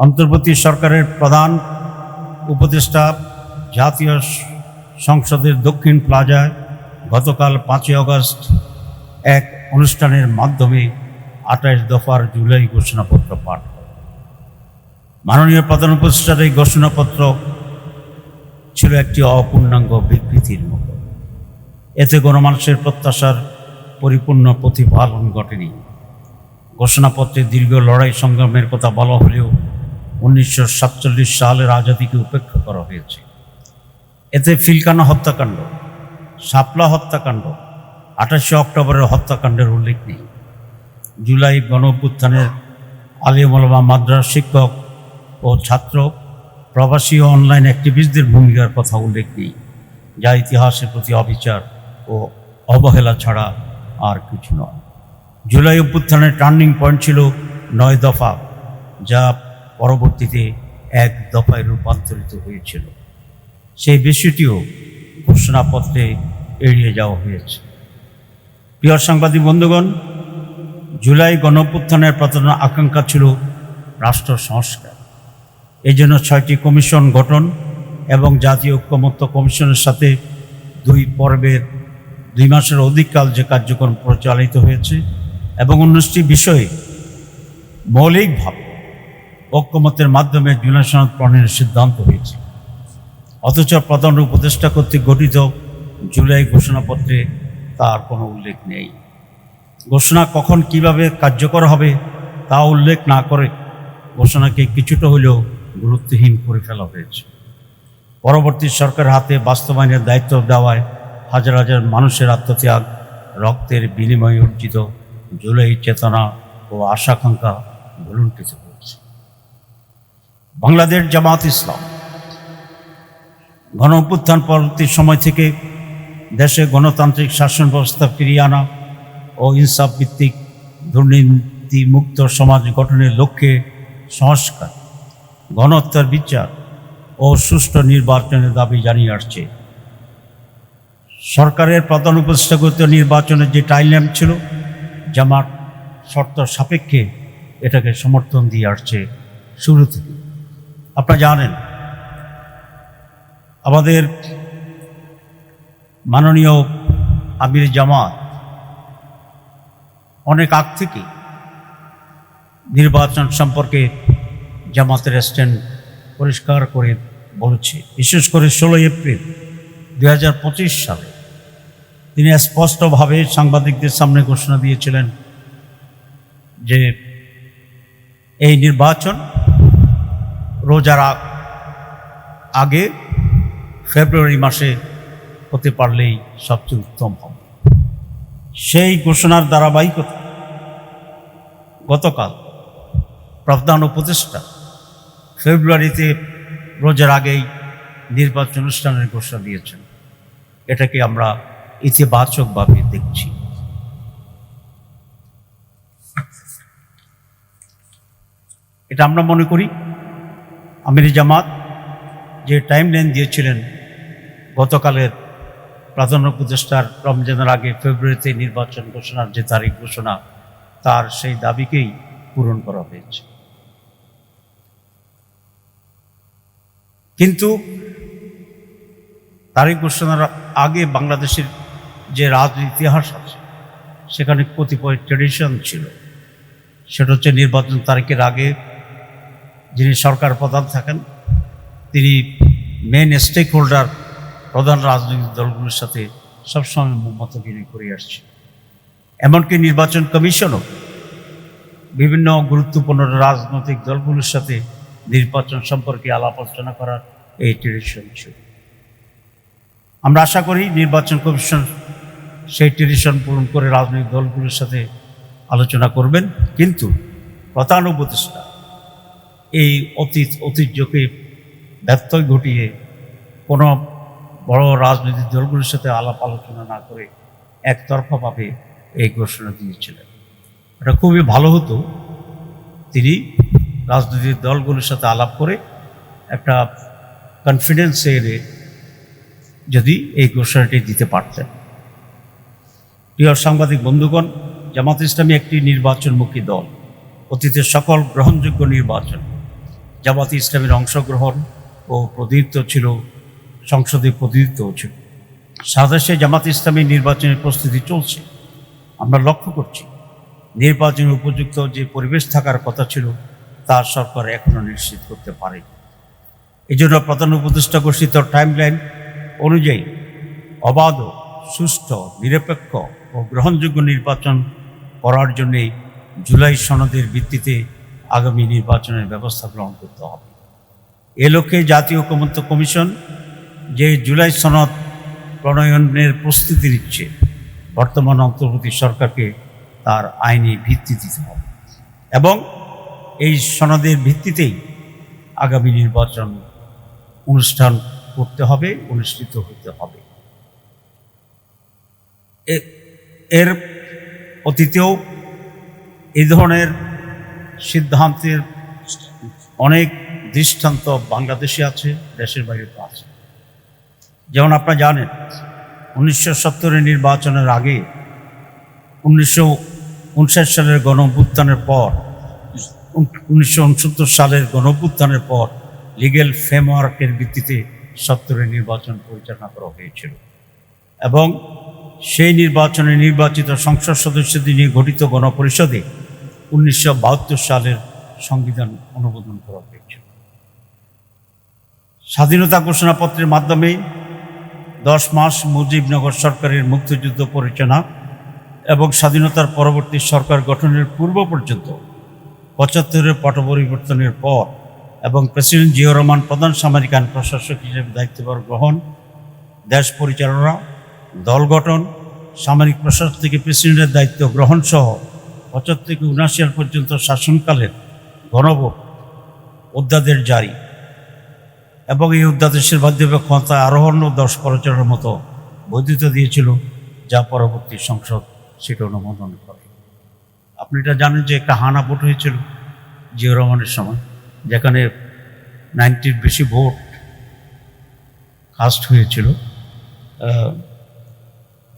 অন্তর্বর্তী সরকারের প্রধান উপদেষ্টা জাতীয় সংসদের দক্ষিণ প্লাজায় গতকাল পাঁচই আগস্ট এক অনুষ্ঠানের মাধ্যমে আঠাশ দফার জুলাই ঘোষণাপত্র পাঠ মাননীয় প্রধান উপদেষ্টার এই ঘোষণাপত্র ছিল একটি অপূর্ণাঙ্গ বিবৃতির মতো। এতে গণমানুষের প্রত্যাশার পরিপূর্ণ প্রতিফলন ঘটেনি। ঘোষণাপত্রে দীর্ঘ লড়াই সংগ্রামের কথা বলা হলেও উনিশশো সাতচল্লিশ সালের আজাদিকে উপেক্ষা করা হয়েছে। এতে ফিলকানা হত্যাকাণ্ড, শাপলা হত্যাকাণ্ড, আঠাশে অক্টোবরের হত্যাকাণ্ডের উল্লেখ নেই। জুলাই গণ অভ্যুত্থানের মাদ্রাস শিক্ষক ও ছাত্র, প্রবাসী ও অনলাইন অ্যাক্টিভিস্টদের ভূমিকার কথা উল্লেখ নেই, যা ইতিহাসের প্রতি অবিচার ও অবহেলা ছাড়া আর কিছু নয়। জুলাই অভ্যুত্থানের টার্নিং পয়েন্ট ছিল নয় দফা, যা পরবর্তীতে এক দফায় রূপান্তরিত হয়েছিল। সেই বিষয়টিও ঘোষণাপত্রে এড়িয়ে যাওয়া হয়েছে। প্রিয় সাংবাদিক বন্ধুগণ, জুলাই গণঅভ্যুত্থানের প্রধান আকাঙ্ক্ষা ছিল রাষ্ট্র সংস্কার। এই জন্য ছয়টি কমিশন গঠন এবং জাতীয় ঐক্যমত্য কমিশনের সাথে দুই পর্বের দুই মাসের অধিককাল যে কার্যক্রম প্রচালিত হয়েছে এবং উনিশটি বিষয়ে মৌলিকভাবে ঐক্যমতের মাধ্যমে জুলাই সনদ প্রণয়নের সিদ্ধান্ত হয়েছে। অথচ প্রধান উপদেষ্টা কর্তৃক গঠিত জুলাই ঘোষণাপত্রে তার কোনো উল্লেখ নেই। ঘোষণা কখন কীভাবে কার্যকর হবে তা উল্লেখ না করে ঘোষণাকে কিছুটা হলেও গুরুত্বহীন করে ফেলা হয়েছে। পরবর্তী সরকার হাতে বাস্তবায়নের দায়িত্ব দেওয়ায় হাজার হাজার মানুষের আত্মত্যাগ, রক্তের বিনিময়ে অর্জিত জুলাই চেতনা ও আশাকাঙ্ক্ষা ভুলুণ্ঠিত বাংলাদেশ জামাত ইসলাম। গণ অভ্যুত্থান পরবর্তী সময় থেকে দেশে গণতান্ত্রিক শাসন ব্যবস্থা ফিরিয়ে আনা ও ইনসাফ ভিত্তিক দুর্নীতিমুক্ত সমাজ গঠনের লক্ষ্যে সংস্কার, গণহত্যার বিচার ও সুষ্ঠু নির্বাচনের দাবি জানিয়ে আসছে। সরকারের প্রধান উপদেষ্টাগত নির্বাচনের যে টাইমলাইন ছিল, জামাত শর্ত সাপেক্ষে এটাকে সমর্থন দিয়ে আসছে শুরু থেকে। আপনারা জানেন, আমাদের মাননীয় আমির জামাত অনেক আগ থেকে নির্বাচন সম্পর্কে জামাতের স্ট্যান্ড পরিষ্কার করে বলেছে। বিশেষ করে ষোলোই এপ্রিল দু হাজার পঁচিশ সালে তিনি স্পষ্টভাবে সাংবাদিকদের সামনে ঘোষণা দিয়েছিলেন যে এই নির্বাচন রোজার আগ- ফেব্রুয়ারি মাসে হতে পারলেই সবচেয়ে উত্তম হবে। সেই ঘোষণার ধারাবাহিকতা গতকাল প্রধান উপদেষ্টা ফেব্রুয়ারিতে রোজার আগেই নির্বাচন অনুষ্ঠানের ঘোষণা দিয়েছেন। এটাকে আমরা ইতিবাচকভাবে দেখছি। এটা আমরা মনে করি আমির জামাত যে টাইম লাইন দিয়েছিলেন গতকালের প্রধান উপদেষ্টার রমজানের আগে ফেব্রুয়ারিতে নির্বাচন ঘোষণার যে তারিখ ঘোষণা, তার সেই দাবিকেই পূরণ করা হয়েছে। কিন্তু তারিখ ঘোষণার আগে বাংলাদেশের যে রাজনীতি ইতিহাস আছে, সেখানে কতিপয় ট্রেডিশন ছিল। সেটা হচ্ছে নির্বাচন তারিখের আগে যিনি সরকার প্রধান থাকেন, তিনি মেন স্টেক হোল্ডার প্রধান রাজনৈতিক দলগুলোর সাথে সবসময় মত বিনিময় করে আসছে এমনকি নির্বাচন কমিশনও বিভিন্ন গুরুত্বপূর্ণ রাজনৈতিক দলগুলোর সাথে নির্বাচন সম্পর্কে আলাপ আলোচনা করার এই ট্রেডিশন ছিল। আমরা আশা করি নির্বাচন কমিশন সেই ট্রেডিশন পূরণ করে রাজনৈতিক দলগুলোর সাথে আলোচনা করবেন, কিন্তু প্রধান উপদেষ্টা এই অতীত ঐতিহ্যকে ব্যত্যয় ঘটিয়ে কোনো বড় রাজনৈতিক দলগুলোর সাথে আলাপ আলোচনা না করে একতরফাভাবে এই ঘোষণা দিয়েছিলেন। এটা খুবই ভালো হতো। তিনি রাজনৈতিক দলগুলোর সাথে আলাপ করে একটা কনফিডেন্স এনে যদি এই ঘোষণাটি দিতে পারতেন। প্রিয় সাংবাদিক বন্ধুগণ, জামাত ইসলামী একটি নির্বাচনমুখী দল। অতীতের সকল গ্রহণযোগ্য নির্বাচন। জামাত ইসলামের অংশগ্রহণ ও প্রতিনিধিত্ব ছিল, সংসদে প্রতিনিধিত্ব ছিল। সাদেশে জামাত ইসলামী নির্বাচনের প্রস্তুতি চলছে। আমরা লক্ষ্য করছি নির্বাচনের উপযুক্ত যে পরিবেশ থাকার কথা ছিল, তা সরকার এখনও নিশ্চিত করতে পারেনি। জন্য প্রধান উপদেষ্টা ঘোষিত টাইমলাইন অনুযায়ী অবাধ, সুষ্ঠু, নিরপেক্ষ ও গ্রহণযোগ্য নির্বাচন করার জন্যে জুলাই সনদের ভিত্তিতে আগামী নির্বাচনের ব্যবস্থা গ্রহণ করতে হবে। এ লক্ষ্যে জাতীয় ঐকমত্য কমিশন যে জুলাই সনদ প্রণয়নের প্রস্তুতি নিচ্ছে, বর্তমান অন্তর্বর্তী সরকারকে তার আইনি ভিত্তি দিতে হবে এবং এই সনদের ভিত্তিতেই আগামী নির্বাচন অনুষ্ঠান করতে হবে, অনুষ্ঠিত হতে হবে। এর অতীতেও এই ধরনের সিদ্ধান্তের অনেক দৃষ্টান্ত বাংলাদেশে আছে, দেশের বাইরে তো আছে। যেমন আপনারা জানেন, উনিশশো নির্বাচনের আগে, উনিশশো উনষাট সালের গণ অভ্যুত্থানের পর, উনিশশো উনসত্তর সালের গণ অভ্যুত্থানের পর লিগেল ফ্রেমওয়ার্কের ভিত্তিতে সত্তরের নির্বাচন পরিচালনা করা হয়েছিল। এবং সেই নির্বাচনে নির্বাচিত সংসদ সদস্যদের নিয়ে গঠিত গণপরিষদে উনিশশো বাহাত্তর সালের সংবিধান অনুমোদন করা হয়েছিল স্বাধীনতা ঘোষণাপত্রের মাধ্যমে দশ মাস মুজিবনগর সরকারের মুক্তিযুদ্ধ পরিচালনা এবং স্বাধীনতার পরবর্তী সরকার গঠনের পূর্ব পর্যন্ত পঁচাত্তরের পট পরিবর্তনের পর এবং প্রেসিডেন্ট জিয়া রহমান প্রধান সামরিক আইন প্রশাসক হিসেবে দায়িত্বভার গ্রহণ, দেশ পরিচালনা, দল গঠন, সামরিক প্রশাসন থেকে প্রেসিডেন্টের দায়িত্ব গ্রহণ সহ পঁচাত্তর থেকে উনআশি সাল পর্যন্ত শাসনকালের গণভোট অধ্যাদেশ জারি এবং এই অধ্যাদেশের মাধ্যমে ক্ষমতায় আরোহণ দশ পরিচালনার মতো বৈধতা দিয়েছিল, যা পরবর্তী সংসদ সেটা অনুমোদন করে। আপনি এটা জানেন যে একটা হানা ভোট হয়েছিল জিয়া রহমানের সময়, যেখানে নাইনটির বেশি ভোট কাস্ট হয়েছিল।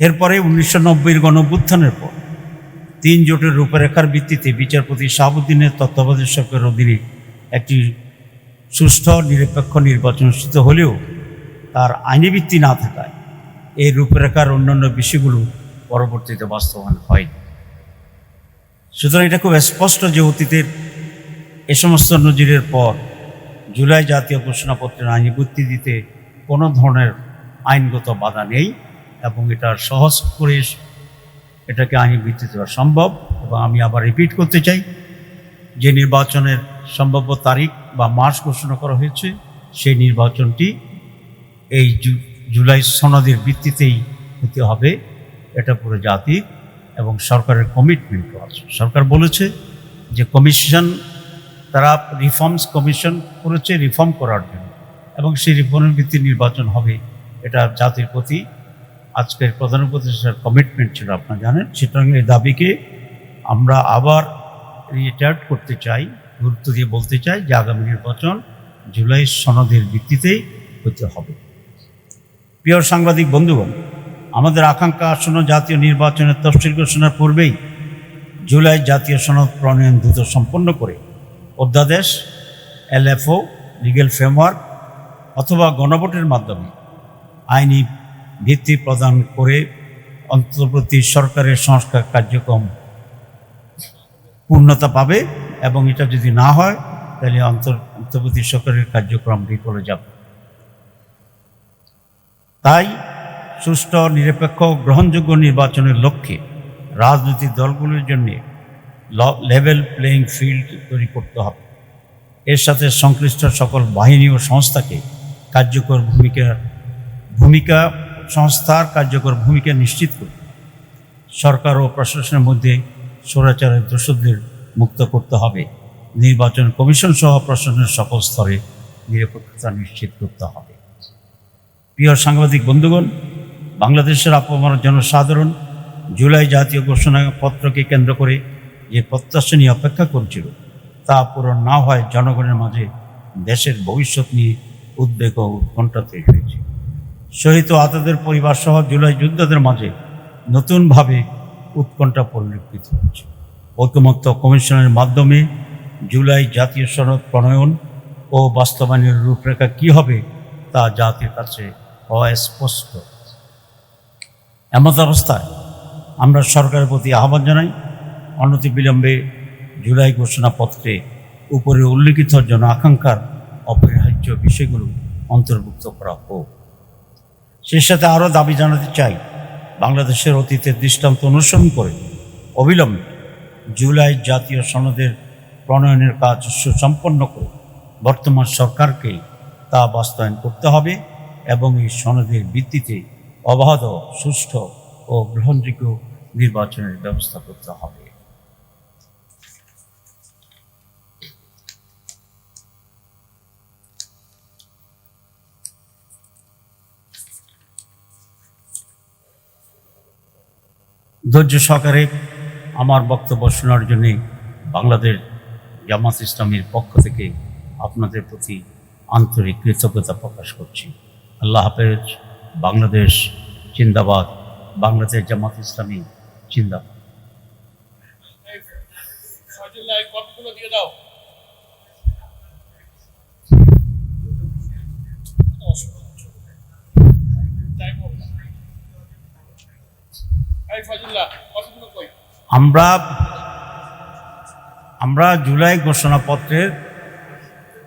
এরপরে উনিশশো নব্বইয়ের গণভ্যুত্থানের পর তিন জোটের রূপরেখার ভিত্তিতে বিচারপতি শাহাবুদ্দিনের তত্ত্বাবধায়ক অধীনে একটি সুষ্ঠু, নিরপেক্ষ নির্বাচন অনুষ্ঠিত হলেও তার আইনি ভিত্তি না থাকায় এই রূপরেখার অন্যান্য বিষয়গুলো পরবর্তীতে বাস্তবায়ন হয়নি সুতরাং এটা খুব স্পষ্ট যে অতীতের এ সমস্ত নজিরের পর জুলাই জাতীয় ঘোষণাপত্রের আইনি ভিত্তি দিতে কোনো ধরনের আইনগত বাধা নেই এবং এটা সহজ করে এটাকে আইনি ভিত্তি দেওয়া সম্ভব এবং আমি আবার রিপিট করতে চাই, যে নির্বাচনের সম্ভাব্য তারিখ বা মাস ঘোষণা করা হয়েছে, সেই নির্বাচনটি এই জুলাই সনদের ভিত্তিতেই হতে হবে। এটা পুরো জাতির এবং সরকারের কমিটমেন্টও আছে। সরকার বলেছে যে কমিশন তারা রিফর্মস কমিশন করেছে রিফর্ম করার জন্য এবং সেই রিফর্মের ভিত্তি নির্বাচন হবে, এটা জাতির প্রতি আজকের প্রধান উপদেষ্টার কমিটমেন্ট ছিল, আপনারা জানেন। সুতরাং এই দাবিকে আমরা আবার রিটায়ার্ড করতে চাই, গুরুত্ব দিয়ে বলতে চাই যে আগামী নির্বাচন জুলাই সনদের ভিত্তিতেই হতে হবে। প্রিয় সাংবাদিক বন্ধুগণ, আমাদের আকাঙ্ক্ষা আসন্ন জাতীয় নির্বাচনের তফসিল ঘোষণার পূর্বেই জুলাই জাতীয় সনদ প্রণয়ন দ্রুত সম্পন্ন করে অধ্যাদেশ, এলএফও লিগেল ফ্রেমওয়ার্ক অথবা গণভোটের মাধ্যমে আইনি ভিত্তি প্রদান করে অন্তর্বর্তী সরকারের সংস্কার কার্যক্রম পূর্ণতা পাবে এবং এটা যদি না হয়, তাহলে অন্তর, অন্তর্বর্তী সরকারের কার্যক্রম বিফলে যাবে। তাই সুষ্ঠু, নিরপেক্ষ, গ্রহণযোগ্য নির্বাচনের লক্ষ্যে রাজনৈতিক দলগুলোর জন্য লেভেল প্লেয়িং ফিল্ড তৈরি করতে হবে। এর সাথে সংশ্লিষ্ট সকল বাহিনী ও সংস্থাকে কার্যকর ভূমিকা ভূমিকা সংস্থার কার্যকর ভূমিকা নিশ্চিত করতে সরকার ও প্রশাসনের মধ্যে স্বৈরাচারের দোষদের মুক্ত করতে হবে। নির্বাচন কমিশন সহ প্রশাসনের সকল স্তরে নিরপেক্ষতা নিশ্চিত করতে হবে। প্রিয় সাংবাদিক বন্ধুগণ, বাংলাদেশের আপমান জনসাধারণ জুলাই জাতীয় ঘোষণাপত্রকে কেন্দ্র করে যে প্রত্যাশা নিয়ে অপেক্ষা করছিল, তা পূরণ না হয় জনগণের মাঝে দেশের ভবিষ্যৎ নিয়ে উদ্বেগ ও উৎকণ্ঠা তৈরি শহীদ ও আহতদের পরিবার সহ জুলাই যোদ্ধাদের মাঝে নতুনভাবে উৎকণ্ঠা পরিলক্ষিত হচ্ছে। ঐকমত্য কমিশনের মাধ্যমে জুলাই জাতীয় সনদ প্রণয়ন ও বাস্তবায়নের রূপরেখা কী হবে তা জাতির কাছে অস্পষ্ট। এমত অবস্থায় আমরা সরকারের প্রতি আহ্বান জানাই, অনতি বিলম্বে জুলাই ঘোষণাপত্রে উপরে উল্লিখিত জন আকাঙ্ক্ষার অপরিহার্য বিষয়গুলো অন্তর্ভুক্ত করা হোক। সে সাথে আরও দাবি জানাতে চাই, বাংলাদেশের অতীতের দৃষ্টান্ত অনুসরণ করে অবিলম্বে জুলাই জাতীয় সনদের প্রণয়নের কাজ সুসম্পন্ন করে বর্তমান সরকারকে তা বাস্তবায়ন করতে হবে এবং এই সনদের ভিত্তিতে অবাধ, সুষ্ঠু ও গ্রহণযোগ্য নির্বাচনের ব্যবস্থা করতে হবে। ধৈর্য সহকারে আমার বক্তব্য শোনার জন্যে বাংলাদেশ জামাত ইসলামীর পক্ষ থেকে আপনাদের প্রতি আন্তরিক কৃতজ্ঞতা প্রকাশ করছি। আল্লাহ হাফেজ, বাংলাদেশ জিন্দাবাদ, বাংলাদেশ জামাত ইসলামী জিন্দাবাদ হবে না। এই ফজল্লাহ কপিগুলো কই আমরা আমরা জুলাই ঘোষণাপত্রের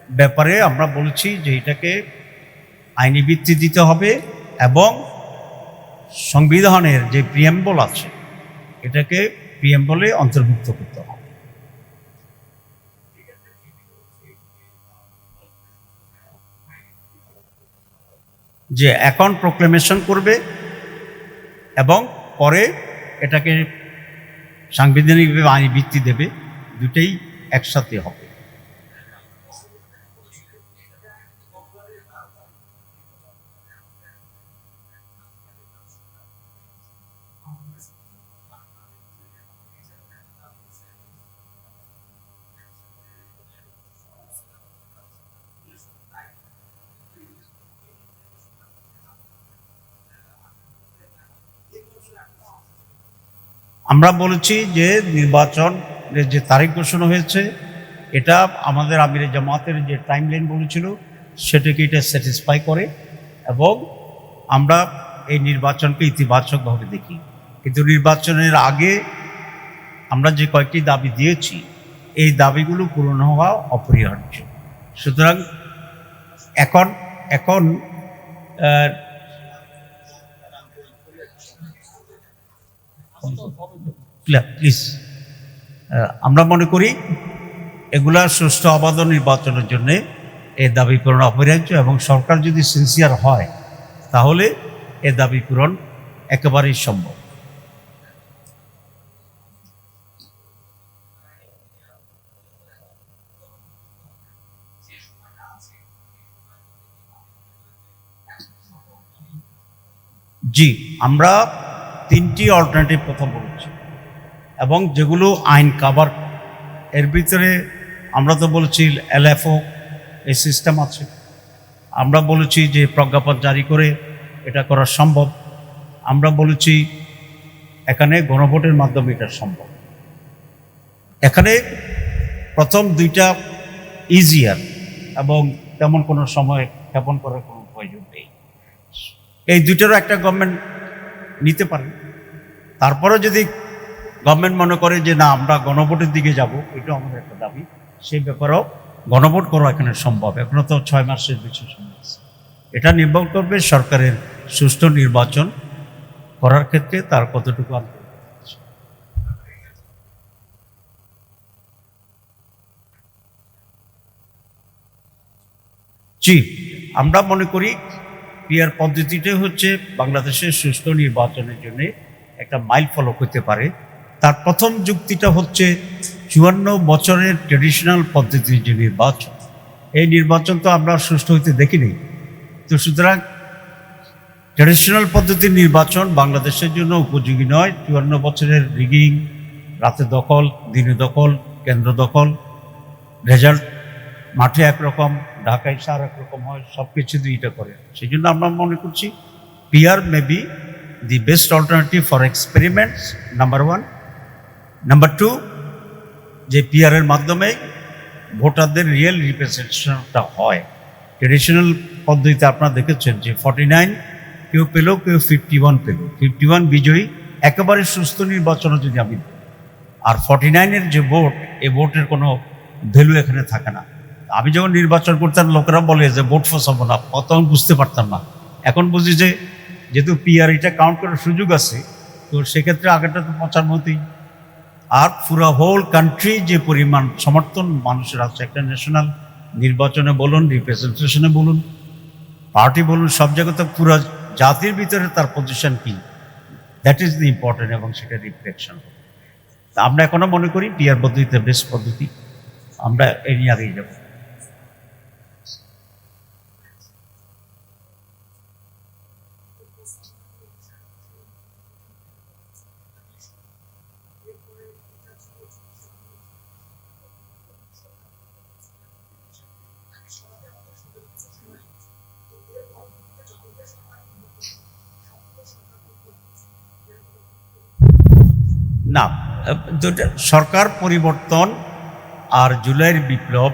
ব্যাপারে আমরা বলছি যে এটাকে আইনি ভিত্তি দিতে হবে এবং সংবিধানের যে প্রিয়েম্বল আছে, এটাকে প্রিয়েম্বলে অন্তর্ভুক্ত করতে হবে। যে অ্যাকাউন্ট প্রোক্লেমেশন করবে এবং পরে এটাকে সাংবিধানিকভাবে আইনি ভিত্তি দেবে দুটেই একসাথে হবে। আমরা বলেছি যে নির্বাচনের যে তারিখ ঘোষণা হয়েছে, এটা আমাদের আমিরের জামাতের যে টাইম লাইন বলেছিল, সেটাকে এটা স্যাটিসফাই করে এবং আমরা এই নির্বাচনকে ইতিবাচকভাবে দেখি। কিন্তু নির্বাচনের আগে আমরা যে কয়েকটি দাবি দিয়েছি, এই দাবিগুলো পূরণ হওয়া অপরিহার্য। সুতরাং এখন এখন প্লিজ আমরা মনে করি এগুলা সুষ্ঠু অবাধ নির্বাচনের জন্য এ দাবি পূরণ অপরিহার্য এবং সরকার যদি সিনসিয়ার হয়, তাহলে এ দাবি পূরণ একেবারেই সম্ভব। জি, আমরা তিনটি অল্টারনেটিভ কথা বলেছি। এবং যেগুলো আইন কাভার এর ভিতরে আমরা তো বলেছি এলএফও এই সিস্টেম আছে। আমরা বলেছি যে প্রজ্ঞাপন জারি করে এটা করা সম্ভব। আমরা বলেছি এখানে গণভোটের মাধ্যমে এটা সম্ভব। এখানে প্রথম দুইটা ইজিয়ার এবং তেমন কোনো সময় ক্ষেপণ করার কোনো প্রয়োজন নেই। এই দুইটারও একটা গভর্নমেন্ট নিতে পারে তারপরে যদি গভর্নমেন্ট মনে করে যে, না, আমরা গণভোটের দিকে যাব এটা আমাদের একটা দাবি। সেই ব্যাপারেও গণভোট করা এখানে সম্ভব। এখনও তো ছয় মাসের বেশি সময় আছে। এটা নির্ভর করবে সরকারের সুষ্ঠু নির্বাচন করার ক্ষেত্রে তার কতটুকু। জি, আমরা মনে করি পিয়ার পদ্ধতিটাই হচ্ছে বাংলাদেশের সুষ্ঠু নির্বাচনের জন্য একটা মাইল ফলক হতে পারে। তার প্রথম যুক্তিটা হচ্ছে চুয়ান্ন বছরের ট্রেডিশনাল পদ্ধতির যে নির্বাচন। এই নির্বাচন তো আমরা সুষ্ঠু হইতে দেখিনি। তো সুতরাং ট্রেডিশনাল পদ্ধতির নির্বাচন বাংলাদেশের জন্য উপযোগী নয়। চুয়ান্ন বছরের রিগিং রাতে দখল, দিনে দখল, কেন্দ্র দখল রেজাল্ট মাঠে একরকম। ঢাকায় সার একরকম হয় সব কিছু দুইটা করে। সেই জন্য আমরা মনে করছি PR may be the best alternative for experiments number one number two যে পিআরের মাধ্যমে ভোটারদের রিয়েল রিপ্রেজেন্টেশনটা হয়। ট্রেডিশনাল পদ্ধতিতে আপনারা দেখেছেন যে ফর্টি নাইন কেউ পেল, কেউ ফিফটি ওয়ান পেল। ফিফটি ওয়ান বিজয়ী, একেবারে সুস্থ নির্বাচনে যদি আমি আর ফর্টি নাইনের যে ভোট এ ভোটের কোনো ভ্যালু এখানে থাকে না। আমি যখন নির্বাচন করতাম, লোকেরা বলে যে ভোট ফসাবো না। তখন বুঝতে পারতাম না। এখন বুঝি যে, যেহেতু পিআরইটা কাউন্ট করার সুযোগ আছে, তো সেক্ষেত্রে আগেরটা তো পচার মতোই আর পুরো হোল কান্ট্রি যে পরিমাণ সমর্থন মানুষের আছে, একটা ন্যাশনাল নির্বাচনে বলুন রিপ্রেজেন্টেশনে বলুন পার্টি বলুন, সব জায়গাতে পুরো জাতির ভিতরে তার পজিশন কি? দ্যাট ইজ দি ইম্পর্টেন্ট এবং সেটা রিফ্লেকশন আমরা এখনও মনে করি পিয়ার পদ্ধতিতে বেস্ট পদ্ধতি। আমরা এই নিয়ে আগেই যাব না সরকার পরিবর্তন আর জুলাইয়ের বিপ্লব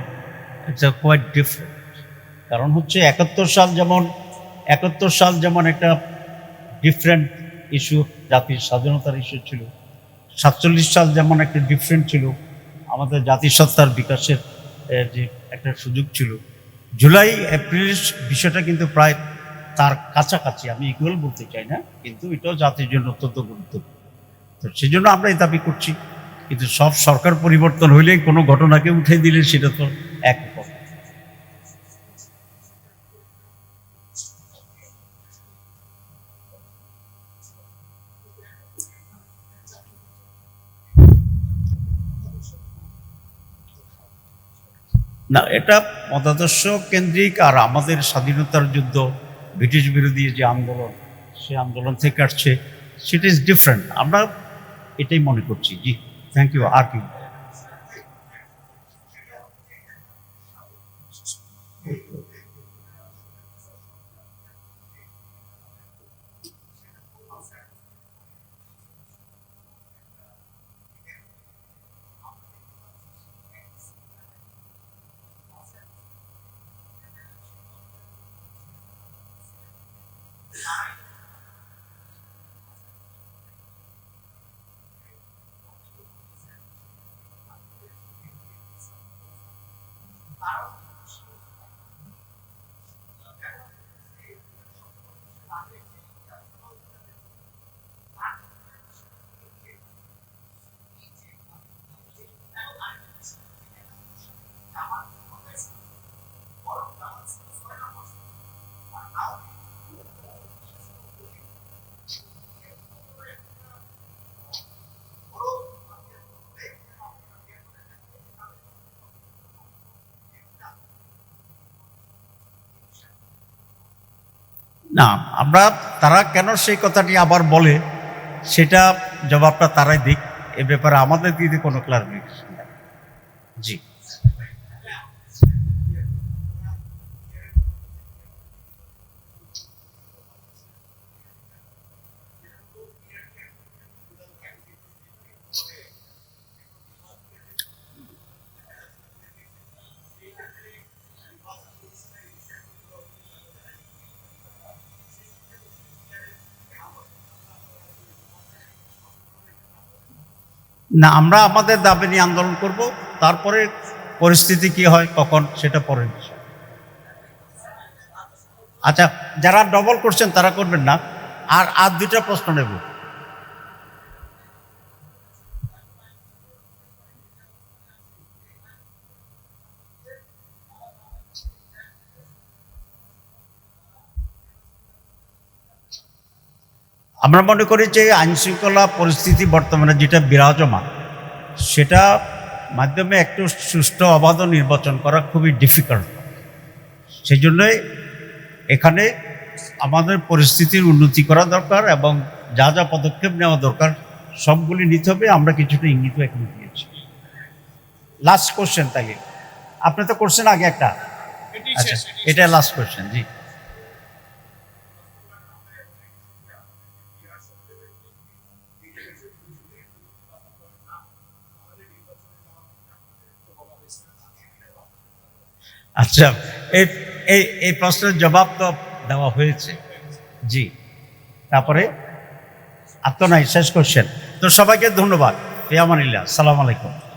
ইটস কোয়াইট ডিফারেন্ট কারণ হচ্ছে একাত্তর সাল যেমন, একাত্তর সাল যেমন একটা ডিফারেন্ট ইস্যু জাতির স্বাধীনতার ইস্যু ছিল। সাতচল্লিশ সাল যেমন একটা ডিফারেন্ট ছিল, আমাদের জাতিসত্তার বিকাশের যে একটা সুযোগ ছিল। জুলাই, এপ্রিল বিষয়টা কিন্তু প্রায় তার কাছাকাছি, আমি ইকুয়াল বলতে চাই না, কিন্তু এটাও জাতির জন্য অত্যন্ত গুরুত্বপূর্ণ। তো সেই জন্য আমরা দাবি করছি। কিন্তু সব সরকার পরিবর্তন হইলে কোনো ঘটনাকে উঠে দিলে সেটা তো এক না, এটা মতাদর্শ কেন্দ্রিক আর আমাদের স্বাধীনতার যুদ্ধ, ব্রিটিশ বিরোধী যে আন্দোলন, সে আন্দোলন থেকে আসছে, সেটা ইজ ডিফারেন্ট আমরা এটাই মনে করছি। জি থ্যাংক ইউ আর কি? Wow না, আমরা তারা কেন সেই কথাটি আবার বলে, সেটা জবাবটা তারাই দিক। এ ব্যাপারে আমাদের দিদি কোনো ক্লারিফিকেশন জি। না, আমরা আমাদের দাবি নিয়ে আন্দোলন করব, তারপরে পরিস্থিতি কি হয় কখন সেটা পরে আচ্ছা যারা ডবল করছেন তারা করবেন না। আর আর দুটা প্রশ্ন নেব। আমরা মনে করি যে আইনশৃঙ্খলা পরিস্থিতি বর্তমানে যেটা বিরাজমান সেটা মাধ্যমে একটু সুষ্ঠু অবাধ নির্বাচন করা খুবই ডিফিকাল্ট সেই জন্যই এখানে আমাদের পরিস্থিতির উন্নতি করা দরকার এবং যা যা পদক্ষেপ নেওয়া দরকার সবগুলি নিতে হবে আমরা কিছুটা ইঙ্গিত এখানে দিয়েছি। লাস্ট কোশ্চেন তাহলে। আপনি তো করছেন আগে একটা। আচ্ছা এটা লাস্ট কোশ্চেন জি। আচ্ছা এই এই এই প্রশ্নের জবাব তো দেওয়া হয়েছে। জি। তারপরে? আর তো নাই, শেষ কোশ্চেন তো সবাইকে ধন্যবাদ। ফিয়ামানিল্লাহ সালাম আলাইকুম।